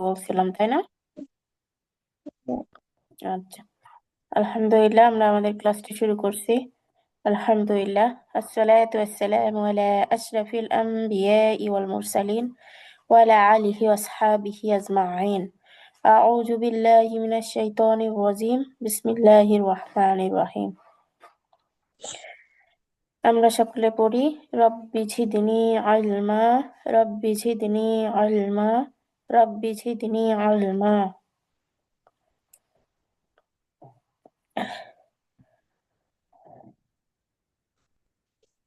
বলছিলাম তাই না আচ্ছা আলহামদুলিল্লাহ আমরা আমাদের ক্লাসটি শুরু করছি আলহামদুলিল্লাহ আসসালাতু ওয়াসসালামু আলা আশরাফিল আমবিয়াই ওয়াল মুরসালিন ওয়া আলা আলিহি ওয়া আসহাবিহি আজমাইন আউযু বিল্লাহি মিনাশ শাইতানির রাজিম বিসমিল্লাহির রহমানির রহিম আমরা সকলে পড়ি রব্বি ঝিদনি ইলমা রব্বি ঝিদনি ইলমা রব্বি زدني علما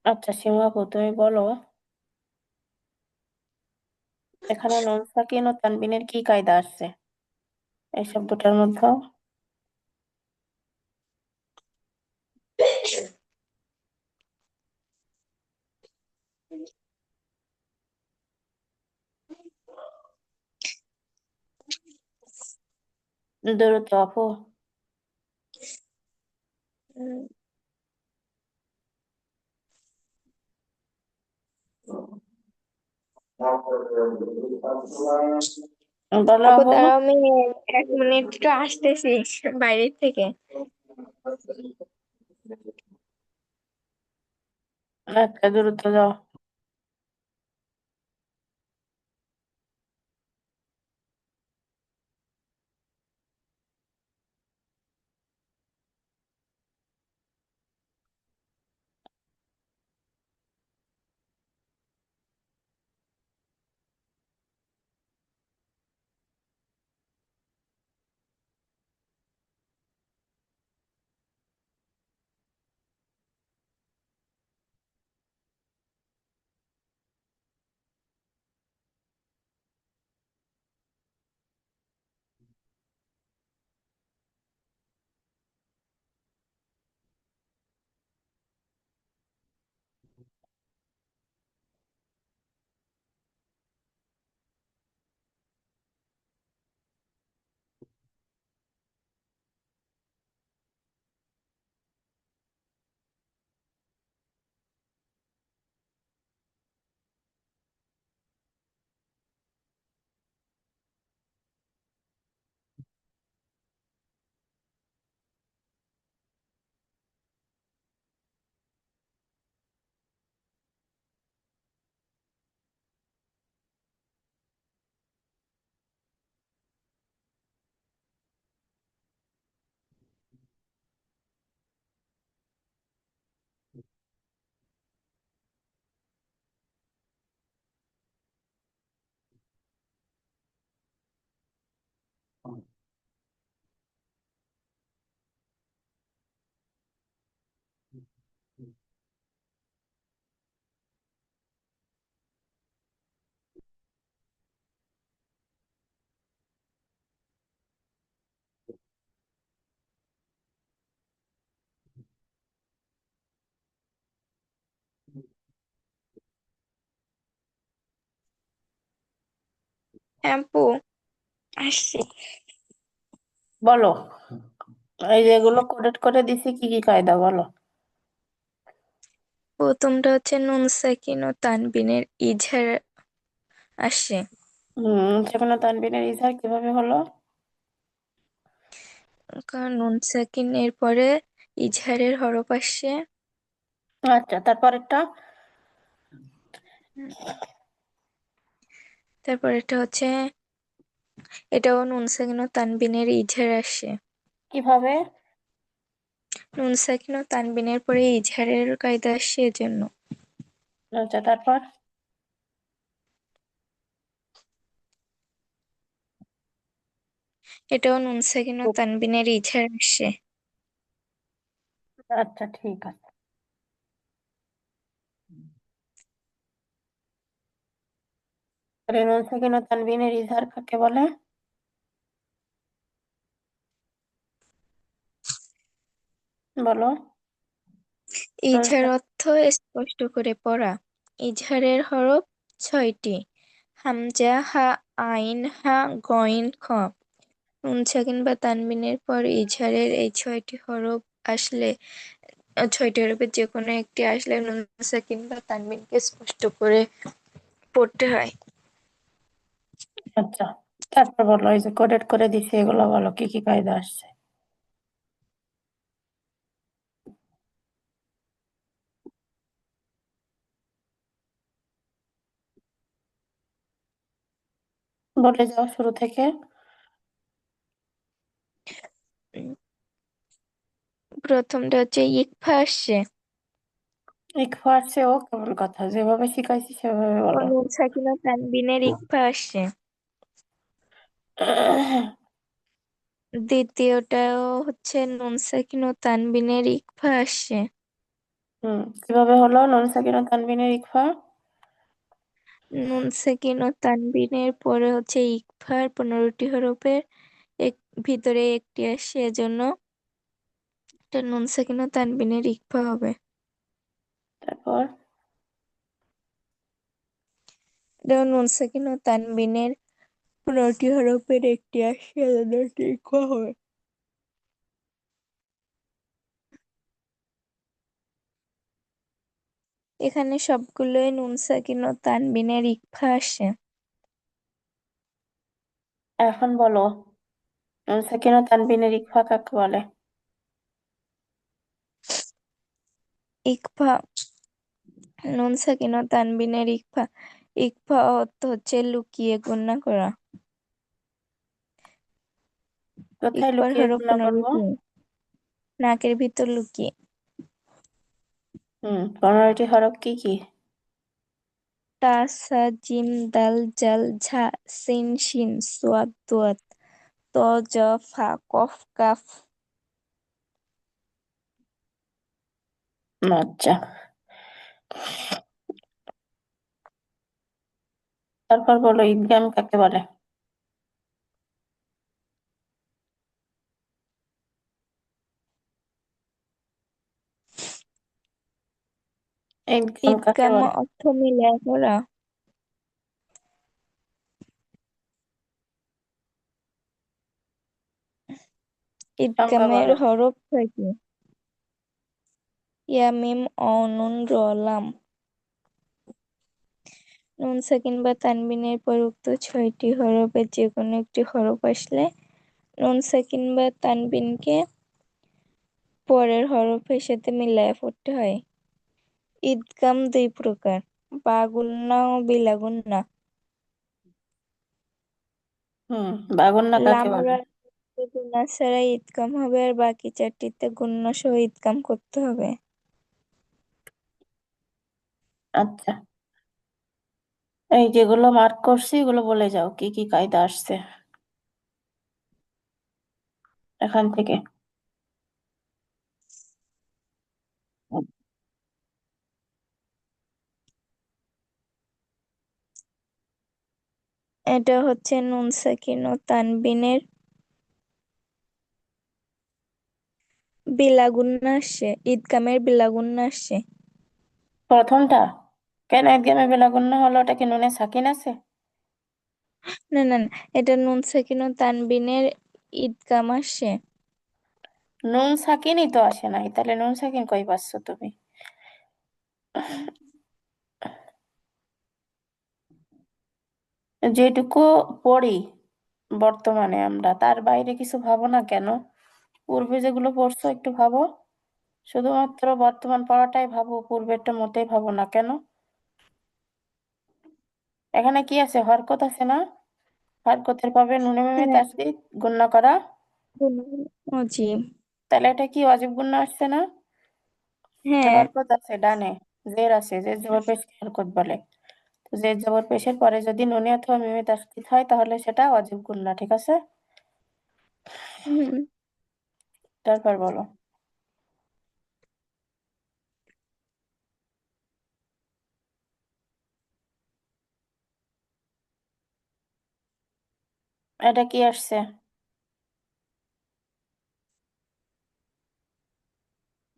আচ্ছা সীমাপু তুমি বলো। এখানে নুন সাকিন ও তানবিনের কি কায়দা আসছে এই শব্দটার মধ্যে দ্রুত আপু বলো আপু আপু আমি এক মিনিট একটু আসতেছি বাইরের থেকে। আচ্ছা দ্রুত যাও। আপু আসছি। বলো এই যেগুলো কোডেট করে দিছি কি কি কায়দা বলো? প্রথমটা হচ্ছে নুন সাকিন ও তানবিনের ইজহার। আসছে। হম সেখানে তানবিনের ইজহার কীভাবে হলো? কারণ নুন সাকিনের পরে ইজহারের হরফ আসছে। আচ্ছা তারপরেরটা? তারপর এটা হচ্ছে এটাও নুন সাকিন ও তানবিনের ইজহার আসছে কীভাবে? নুন সাকিন ও তানবিনের পরে ইজহারের কায়দা আসছে এজন্য। আচ্ছা তারপর? এটাও নুন সাকিন ও তানবিনের ইজহার আসছে আচ্ছা ঠিক আছে। নুন সাকিন ও তানবিনের ইজহার কাকে বলে বলো ইজহার অর্থ স্পষ্ট করে পড়া ইজহারের হরফ ছয়টি হামজা হা আইন হা গইন খ নুন সাকিন বা তানবিনের পর ইজহারের এই ছয়টি হরফ আসলে ছয়টি হরফের যে কোনো একটি আসলে নুন সাকিন বা তানবিনকে স্পষ্ট করে পড়তে হয় আচ্ছা তারপর বলো এই যে কোডেড করে দিছে এগুলো বলো কি কি কায়দা আসছে? বলে যাও শুরু থেকে। প্রথমটা হচ্ছে ইকফা আসছে। ইকফা আসছে? ও কেমন কথা যেভাবে শিখাইছি সেভাবে বলো। সাকিনা তানবিনের ইকফা আসছে। দ্বিতীয়টাও হচ্ছে নুন সাকিন ও তানবিনের ইকফা আসছে। হুম কীভাবে হলো নুন সাকিনা তানবিনের ইকফা? নুন সাকিন ও তানবিনের পরে হচ্ছে ইকফার পনেরোটি হরফের এক ভিতরে একটি আসছে এজন্য এটা নুন সাকিন ও তানবিনের ইকফা হবে। তারপর? এটা নুন সাকিন ও তানবিনের পনেরোটি হরফের একটি এটি হবে এখানে সবগুলোই নুন সাকিন ও তানবিনের ইকফা আসে। এখন বলো নুন সাকিনা তানবিনের ইকফা কাকে বলে? ইকফা নুন সাকিন ও তানবিনের ইকফা। ইকফা অর্থ হচ্ছে লুকিয়ে গুণা করা। কোথায় লুকিয়ে গুণা করব নাকের ভিতর লুকিয়ে হুম পনেরোটি হরফ কি কি তা সা জিম দাল জাল ঝা সিন শিন সোয়াদ দোয়াত ত জ ফা কফ কাফ আচ্ছা তারপর বলো ঈদগাম কাকে বলে কাকে ঈদগাম বলে সংখ্যা হরফ ছয়টি ইয়া মিম অ নুন র লাম নুন সাকিন বা তানবিনের পর উক্ত ছয়টি হরফের যে কোনো একটি হরফ আসলে নুন সাকিন বা তানবিনকে পরের হরফের সাথে মিলায়া পড়তে হয় ঈদগাম দুই প্রকার। বা গুন্না ও বিলা গুন্না হুম বাগুন্না কাকে বলে? রা গুন্না ছাড়া ঈদগাম হবে আর বাকি চারটিতে গুন্না সহ ঈদগাম করতে হবে। আচ্ছা। এই যেগুলো মার্ক করছি এগুলো বলে যাও কি কি কায়দা আসছে? এখান থেকে। এটা হচ্ছে নুন সাকিন ও তানবিনের বিলাগুন্না আসছে ঈদগামের বিলাগুন্না আসছে প্রথমটা? কেন ঈদগামে বেলাগুন্না হলো? ওটা কি নুনে সাকিন আছে? না না না এটা নুন সাকিন ও তানবিনের ঈদগাম আসছে। নুন সাকিনই তো আসে নাই তাহলে নুন সাকিন কই পাচ্ছ তুমি? যেটুকু পড়ি বর্তমানে আমরা তার বাইরে কিছু ভাবো না কেন? পূর্বে যেগুলো পড়ছো একটু ভাবো। শুধুমাত্র বর্তমান পড়াটাই ভাবো পূর্বেরটা মতেই ভাবো না কেন? এখানে কি আছে? হরকত আছে না? হরকতের পাবে নুনে মিমে হ্যাঁ। তাসদিদ গুণনা করা। জি। তাহলে এটা কি অজীব গুণনা আসছে না? হ্যাঁ। হরকত আছে ডানে। জের আছে জের জবর পেশ হরকত বলে। জের জবর পেশের পরে যদি নুনে অথবা মিমে তাসদিদ হয় তাহলে সেটা ওয়াজিব গুণনা ঠিক আছে? তারপর বলো। এটা কি আসছে?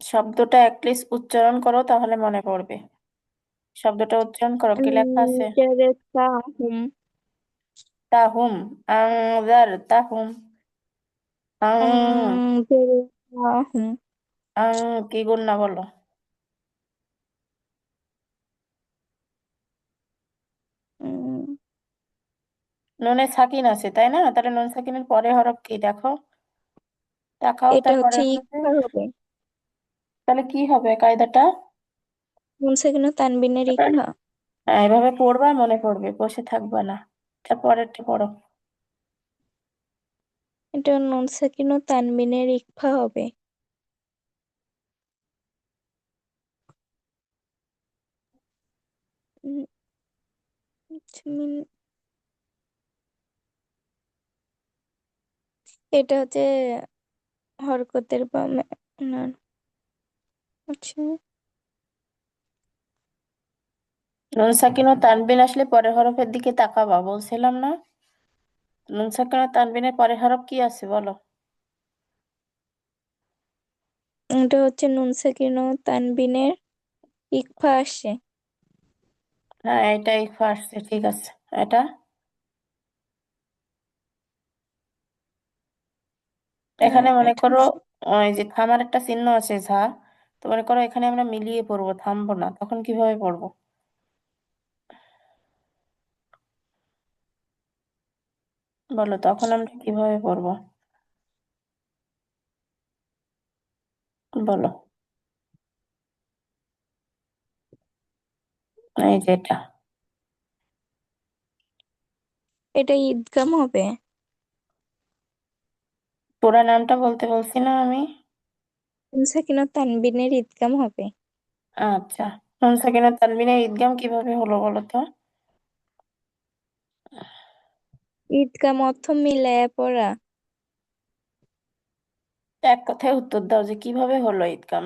শব্দটা অ্যাটলিস্ট উচ্চারণ করো তাহলে মনে পড়বে। শব্দটা উচ্চারণ করো কি লেখা আছে? জারাতাহুম তাহুম। আনজারতাহুম আং আনজারতাহুম আং কি গুণনা বলো? নুনে সাকিন আছে তাই না? তাহলে নুন সাকিনের পরে হরফ কি? দেখো। তাকাও এটা তারপরে হচ্ছে ইকফা হবে। তাহলে কি হবে কায়দাটা? সাকিন ও তানবিনের ইকফা হ্যাঁ এভাবে পড়বা মনে পড়বে বসে থাকবা না। তারপরেরটা পড়ো। এটা নুন সাকিন ও তানবিনের ইকফা হবে। এটা হচ্ছে হরকতের বা আচ্ছা। নুন সাকিন ও তানবিন আসলে পরের হরফের দিকে তাকাবা বলছিলাম না। নুন সাকিন ও তানবিনের পরের হরফ কি আছে বলো। এটা হচ্ছে নুন সাকিন ও তানবিনের ইকফা আসে হ্যাঁ এটাই ফার্স্ট ঠিক আছে। এটা? এখানে হ্যাঁ, মনে এটা করো ওই যে থামার একটা চিহ্ন আছে ঝা তো মনে করো এখানে আমরা মিলিয়ে পড়ব থামবো না তখন কীভাবে পড়ব? বলো তখন আমরা কীভাবে পড়ব? বলো। এই যে এটা। এটা ঈদগাম হবে? পুরা নামটা বলতে বলছি না আমি। সাকিন তানবিনের ঈদগাম হবে? আচ্ছা নুন সাকিন তানবিনের ঈদগাম কীভাবে হলো বলো তো? ঈদগাম অর্থ মিলায়া পড়া। এক কথায় উত্তর দাও যে কীভাবে হলো ঈদগাম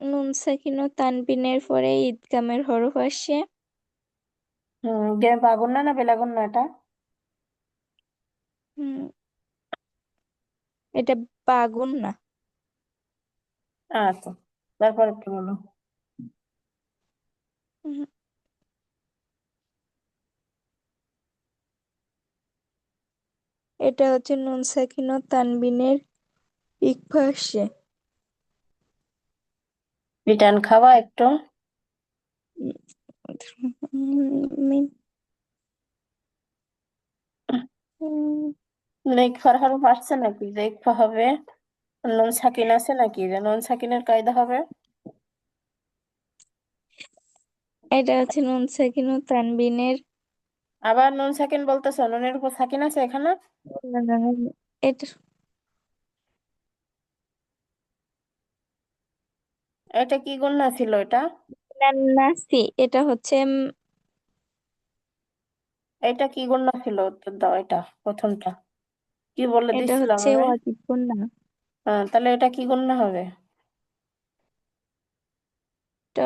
নুন সাকিন ও তানবিনের পরে ঈদগামের হরফ আসে। হম বাগুন্না না বেলাগুন্না এটা? হুম, এটা না। আচ্ছা তারপর একটু বলো। হুম, এটা হচ্ছে নুন সাকিন ও তানবিনের ইকফা আসে রিটার্ন খাওয়া একটু। ইকফার হরফ আসছে নাকি যে ইকফা হবে? নুন সাকিন আছে নাকি যে নুন সাকিনের কায়দা হবে? এটা হচ্ছে নুন সাকিন ও তানবিনের আবার নুন সাকিন বলতেছো নুনের উপর সাকিন আছে এখানে? না, না, না, এটা। এটা কি গুন্না ছিল এটা? না, নাসি এটা হচ্ছে এটা কি গুন্না ছিল উত্তর দাও এটা প্রথমটা? কি বলে এটা দিছিলাম হচ্ছে আমি? ওয়াজিব গুন্না হ্যাঁ তাহলে এটা কি গুন্না হবে তো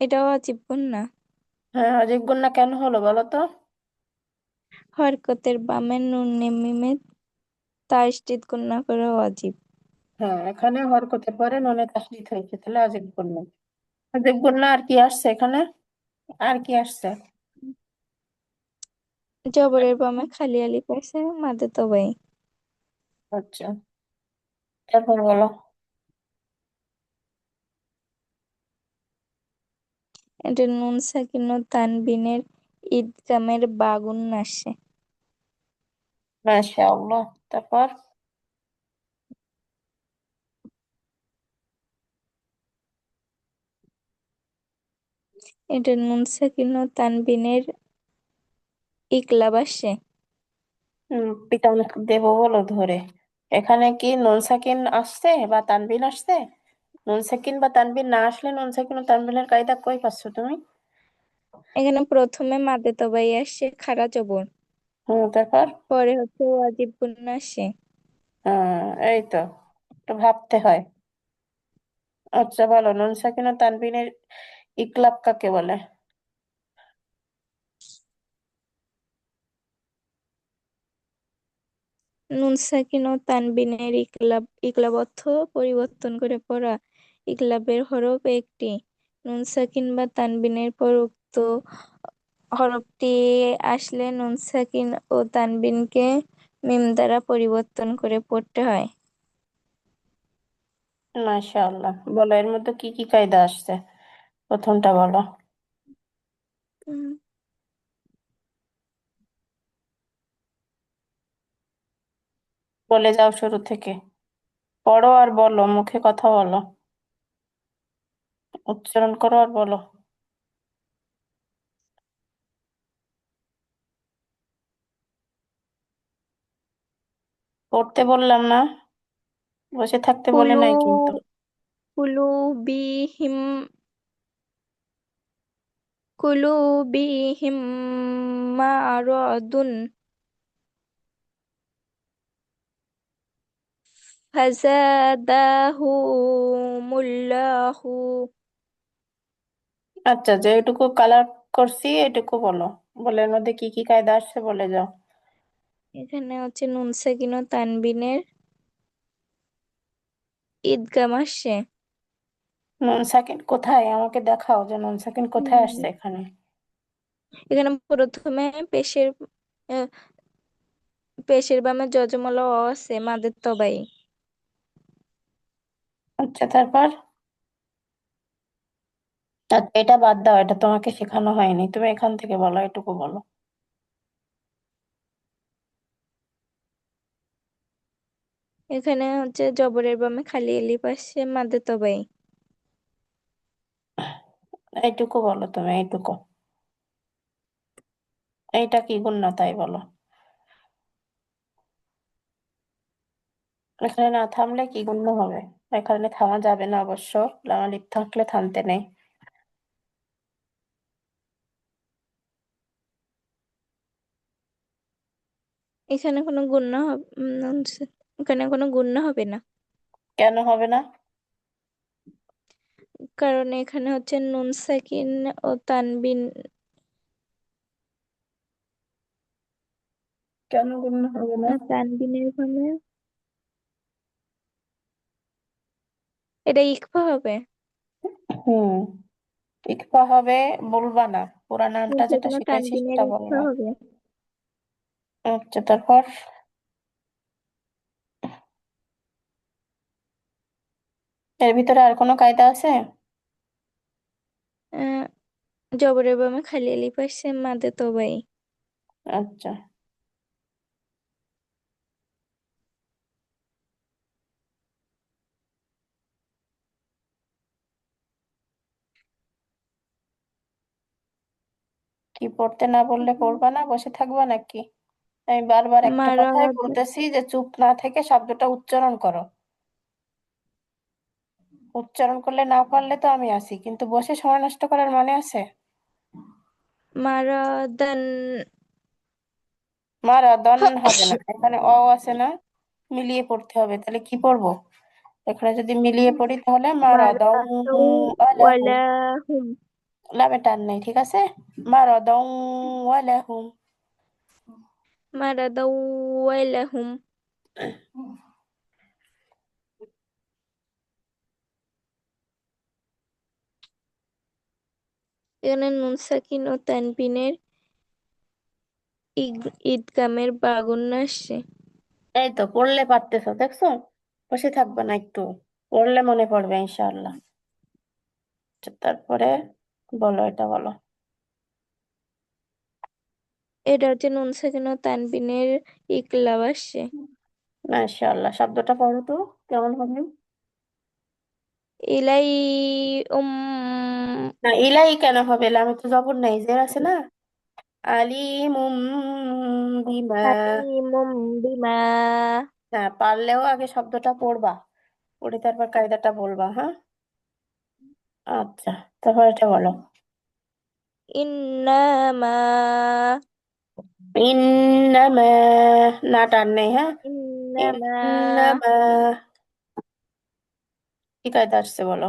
এটা ওয়াজিব গুন্না হ্যাঁ অজীব গুন্না কেন হলো বলো তো? হরকতের বামে নুন মিমে তাসদিদ গুন্না করা ওয়াজিব হ্যাঁ এখানে হরকতের পরে নুনে তাসদিদ হয়েছে তাহলে অজীব গুন্না অজীব গুন্না আর কি আসছে এখানে? আর কি আসছে? জবরের বামে খালি আলিফ আছে মাদে তবাই। আচ্ছা তারপর বলো। এটা নুন সাকিন ও তানবিনের ঈদগামের বাগুন আসে মাশাআল্লাহ তারপর? এটা নুন সাকিন ও তানবিনের ইকলাব আসে পিতা দেব বলো ধরে। এখানে কি নুন সাকিন আসছে বা তানবিন আসছে? নুন সাকিন বা তানবিন না আসলে নুন সাকিন ও তানবিনের কায়দা কই পাচ্ছ তুমি? এখানে প্রথমে মাদে তবাই আসে খাড়া জবর। হুম তারপর? পরে হচ্ছে ওয়াজিব গুন্না আসে হ্যাঁ এই তো একটু ভাবতে হয়। আচ্ছা বলো নুন সাকিন ও তানবিনের ইকলাব কাকে বলে? নুন সাকিন ও তানবিনের ইকলাব ইকলাব অর্থ পরিবর্তন করে পড়া। ইকলাবের হরফ একটি। নুন সাকিন বা তানবিনের পর উক্ত হরফটি আসলে নুন সাকিন ও তানবিনকে মিম দ্বারা পরিবর্তন করে পড়তে হয়। মাশাআল্লাহ। বলো, এর মধ্যে কি কি কায়দা আসছে? প্রথমটা বলো। বলে যাও শুরু থেকে। পড়ো আর বলো, মুখে কথা বলো। উচ্চারণ করো আর বলো। পড়তে বললাম না বসে থাকতে বলে কুলু নাই কিন্তু। কুলুবিহিম কুলুবিহিম মারাদুন ফাজাদাহুমুল্লাহু আচ্ছা যে এটুকু কালার করছি এটুকু বলো। বলে এর মধ্যে কি কি কায়দা আসছে বলে যাও। এখানে হচ্ছে নুন সাকিন ও তানবিনের ঈদগাম আসছে নুন সাকিন কোথায়? আমাকে দেখাও যে নুন সাকিন কোথায় আসছে এখানে। এখানে প্রথমে পেশের পেশের বামে যজমল অ আছে মাদের তবাই। আচ্ছা তারপর? এটা বাদ দাও এটা তোমাকে শেখানো হয়নি। তুমি এখান থেকে বলো এটুকু বলো। এখানে হচ্ছে জবরের বামে খালি এলিফ আসছে মাদের তবাই এইটুকু বলো তুমি এইটুকু এইটা কি গুণ না তাই বলো। এখানে না থামলে কি গুণ হবে? এখানে থামা যাবে না অবশ্য লামালিপ থাকলে থামতে নেই। এখানে কোনো গুণ্য হবে এখানে কোনো গুণ্য হবে না। কেন হবে না? কারণ এখানে হচ্ছে নুন সাকিন ও তানবিন। কেন গুণ হবে না? তানবিনের বামে এটা ইকফা হবে। হুম ইকফা হবে বলবা না। পুরা নামটা যেটা তানবিনের সেটা বলবা হবে। আচ্ছা তারপর। এর ভিতরে আর কোনো কায়দা আছে? আহ, জবরের বামে খালি এলিফ আসছে মাদে তবাই আচ্ছা। কি পড়তে না বললে পড়বা না বসে থাকবা নাকি? আমি বারবার একটা মারা কথাই মারাদ বলতেছি যে চুপ না থেকে শব্দটা উচ্চারণ করো। উচ্চারণ করলে না পারলে তো আমি আছি কিন্তু বসে সময় নষ্ট করার মানে আছে? মারাদান। মারাদন হবে না। এখানে অ আছে না মিলিয়ে পড়তে হবে। তাহলে কি পড়ব? এখানে যদি মিলিয়ে পড়ি তাহলে মারাদং মারাদু আলাহু ওয়ালাহুম। লামে টান নেই ঠিক আছে? মারাদং আলাহুম মারাদাউ ওয়ালাহুম এখানে নুন সাকিন ও তানবিনের ঈদগামের বাগুন আসছে এই তো পড়লে পারতেছো দেখছ বসে থাকবে না একটু পড়লে মনে পড়বে ইনশাআল্লাহ তারপরে বলো এটা বলো এটা হচ্ছে নুন সাকিন ও তানবিনের আসছে। মাশাআল্লাহ শব্দটা পড়ো তো কেমন হবে? ইলাই উম না ইলাই কেন হবে? লামে তো জবর নাই জের আছে না? আলিমুম বিমা। বিমা। হ্যাঁ পারলেও আগে শব্দটা পড়বা পড়ে তারপর কায়দাটা বলবা হ্যাঁ? আচ্ছা তারপর এটা বলো। ইন্নামা ইন্নামা না টান নেই হ্যাঁ ইন্নামা কি কায়দা আসছে বলো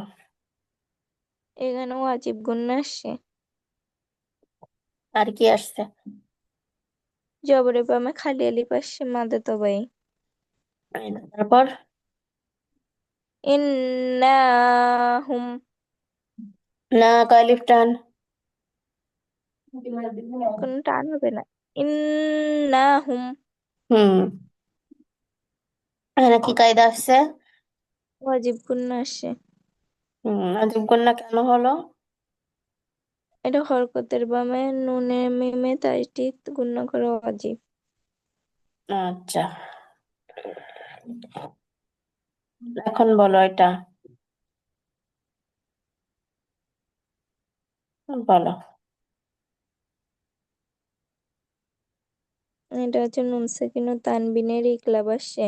এখানে ওয়াজিব আসছে আর কি আসছে জবরে বামে খালি আলিফ আসছে মাদে তবাই তারপর? ইন্নাহুম না কালিফ টান কোনো টান হবে না ইন্নাহুম হুম এখানে কি কায়দা আসছে ওয়াজিব গুন্না হুম গুন্না কেন হলো এটা হরকতের বামে নুনে মিমে তাইটি গুন্না করা ওয়াজিব আচ্ছা। এখন বলো এটা। বলো। এটা হচ্ছে নুন সাকিন ও তানবিনের ইকলাব আসে।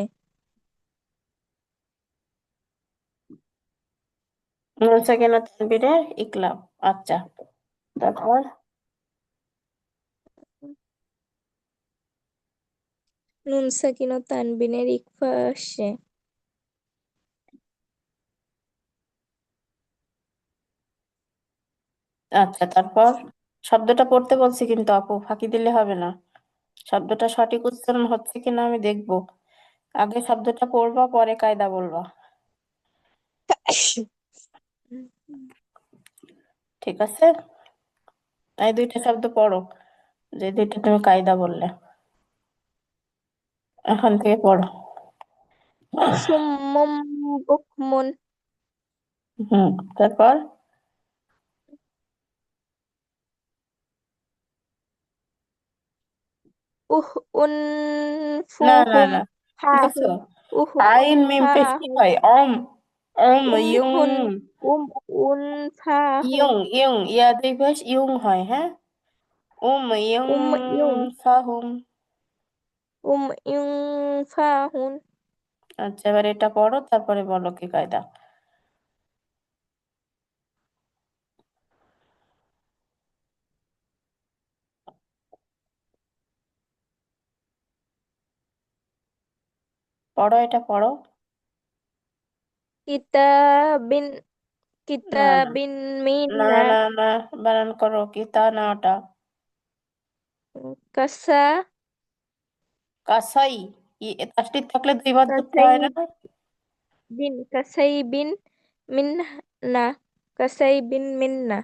নুন সাকিন ও তানবিনের ইকলাব আচ্ছা। তারপর? নুন সাকিন ও তানবিনের ইকফা আসে। আচ্ছা তারপর? শব্দটা পড়তে বলছি কিন্তু আপু ফাঁকি দিলে হবে না। শব্দটা সঠিক উচ্চারণ হচ্ছে কিনা আমি দেখব। আগে শব্দটা পড়বা পরে কায়দা বলবা। ঠিক আছে? এই দুইটা শব্দ পড়ো যে দুইটা তুমি কায়দা বললে। এখন থেকে পড়ো। হুম তারপর? উহ উন না না না হাহুম দেখছ উহ আইন মিম পেশ হয় অম অম উম ইয়ুং হুন উম উন ফাহুম ইয়ুং ইয়ুং ইয়া পেশ ইয়ুং হয় হ্যাঁ? উম ইয়ুং উম ইউন ফাহুম উম ইউন ফাহুন আচ্ছা এবার এটা পড়ো তারপরে বলো কি কায়দা। পড়ো এটা পড়ো। কিতাবিন না না। কিতাবিন না মিন্না না না বানান করো কি তা না ওটা। কাসা। কাসাই তাসদিদ থাকলে দুইবার ধরতে হয় না? বিন কাসাই বিন মিন্না কাসাই বিন মিন্না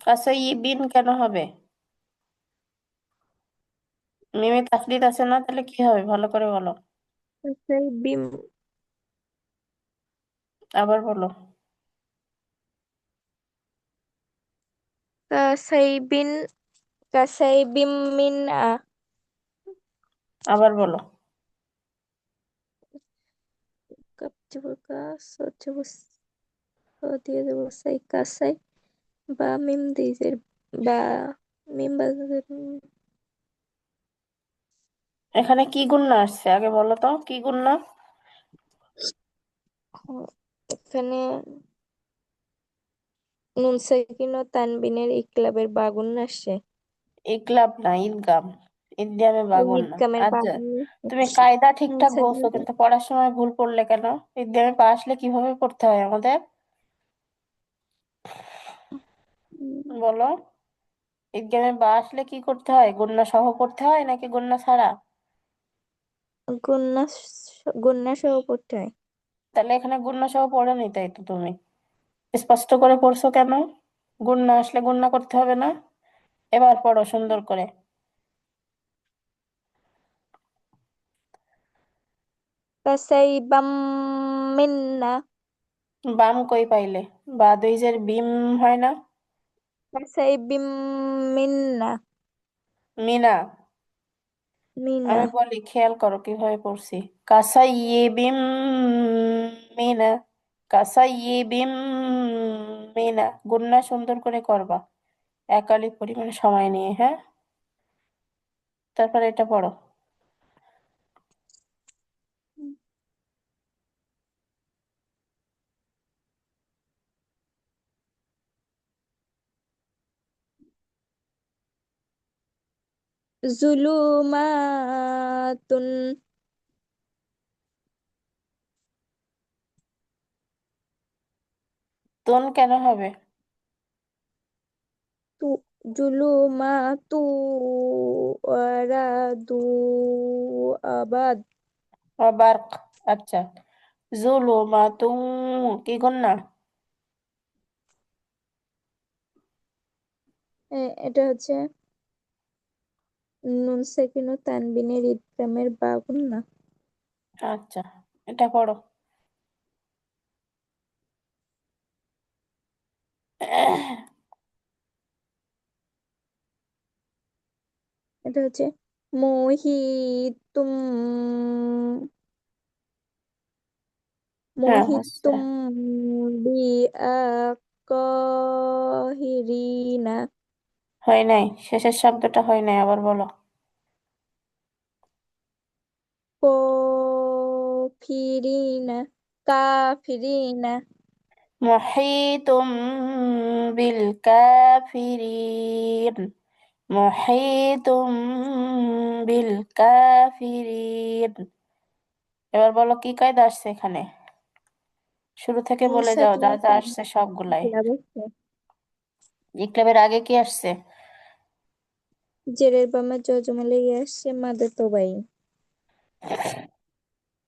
কাসাই বিন কেন হবে? মিমে তাসদিদ আছে না তাহলে কি হবে? ভালো করে বলো। বিম। আবার বলো। কাসাই বিন কাসাই বিম মিন্না আবার বলো। দিয়ে দেবো সাই কাসাই বা মিম দিজের বা মিম বা জের উম, এখানে কি গুণনা আসছে? আগে বলো তো কি গুণনা এখানে নুন সাকিন ও তানবিনের ইকলাবের বাগুন আসে ইকলাব না ঈদগাম ঈদগামে বা গুণনা ঈদগামের আচ্ছা বাগুন তুমি কায়দা নুন ঠিকঠাক সাকিন বলছো কিন্তু পড়ার সময় ভুল পড়লে কেন? ঈদগামে পা আসলে কীভাবে পড়তে হয় আমাদের? বলো। ঈদগামে বা আসলে কি করতে হয়? গুণনা সহ পড়তে হয় নাকি গুণনা ছাড়া? সহ পড়তে হয়। তাহলে এখানে গুণনা সহ পড়ে নি তাই তো তুমি? স্পষ্ট করে পড়ছো কেন? গুণনা আসলে গুণনা করতে হবে না? এবার পড়ো সুন্দর করে। কাসাই বাম মিন্না। বাম কই পাইলে? বা দুই দুইজের বিম হয় না? কাসাই বিম মিন্না। মিনা। মিনা। আমি বলি, খেয়াল করো কীভাবে পড়ছি। কাসাইয়িবিম মিনা কাসাইয়িবিম মিনা। গুন্না সুন্দর করে করবা। একালি পরিমাণ সময় নিয়ে হ্যাঁ? তারপরে এটা পড়ো। জুলুমাতুন। তুন কেন হবে? তু জুলুমাতু ওয়ারাদু আবাদ। আবার আচ্ছা। জুলুমাতুন কি গুন্না এ- এটা হচ্ছে নুন সাকিন ও তানবিনের না। আচ্ছা এটা করো এটা হচ্ছে মোহিতুম হ্যাঁ, মোহিতুম হয় নাই শেষের শব্দটা হয় নাই আবার বলো। কাফিরিনা কাফিরিনা। মুহিতুম বিল কাফিরিন। মুহিতুম বিল কাফিরিন। এবার বলো কি কায়দা আসছে এখানে? শুরু থেকে বলে যাও যা যা আসছে সবগুলাই। ইকলাবের আগে কি আসছে? জেরের বামে জজমা লেগে আসছে মাদে তবাই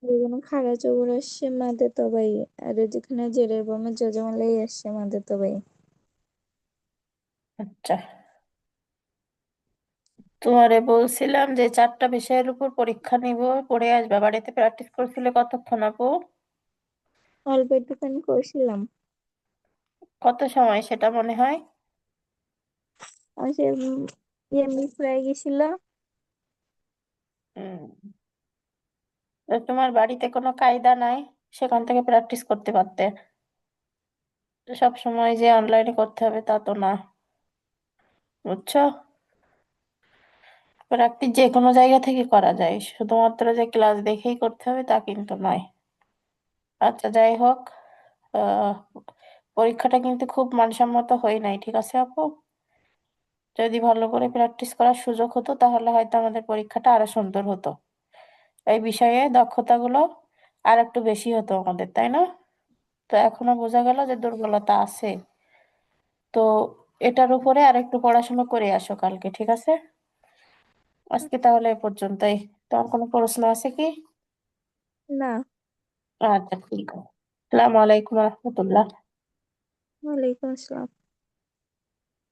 যেখানে খাড়া চৌড় আসছে মাদে তবাই আর যেখানে জেরের বামে জজমা লেগে আসছে মাদে তবাই আচ্ছা তোমারে বলছিলাম যে চারটা বিষয়ের উপর পরীক্ষা নিব পড়ে আসবা। বাড়িতে প্র্যাকটিস করছিলে কতক্ষণ আপু? অল্প একটুখানি করছিলাম। কত সময় সেটা মনে হয়? ইয়ে মিস হয়ে গেছিল তোমার বাড়িতে কোনো কায়দা নাই? সেখান থেকে প্র্যাকটিস করতে পারতে। সব সময় যে অনলাইনে করতে হবে তা তো না। বুঝছ? প্র্যাকটিস যে কোনো জায়গা থেকে করা যায়। শুধুমাত্র যে ক্লাস দেখেই করতে হবে তা কিন্তু নয়। আচ্ছা যাই হোক পরীক্ষাটা কিন্তু খুব মানসম্মত হয় নাই। ঠিক আছে আপু? যদি ভালো করে প্র্যাকটিস করার সুযোগ হতো তাহলে হয়তো আমাদের পরীক্ষাটা আরও সুন্দর হতো। এই বিষয়ে দক্ষতাগুলো আর একটু বেশি হতো আমাদের তাই না? তো এখনও বোঝা গেল যে দুর্বলতা আছে। তো এটার উপরে আর একটু পড়াশোনা করে আসো কালকে ঠিক আছে? আজকে তাহলে এ পর্যন্তই। তোমার কোনো প্রশ্ন আছে কি? না। আচ্ছা ঠিক আছে। আসসালামু আলাইকুম রহমতুল্লাহ। ওয়ালাইকুম আসসালাম।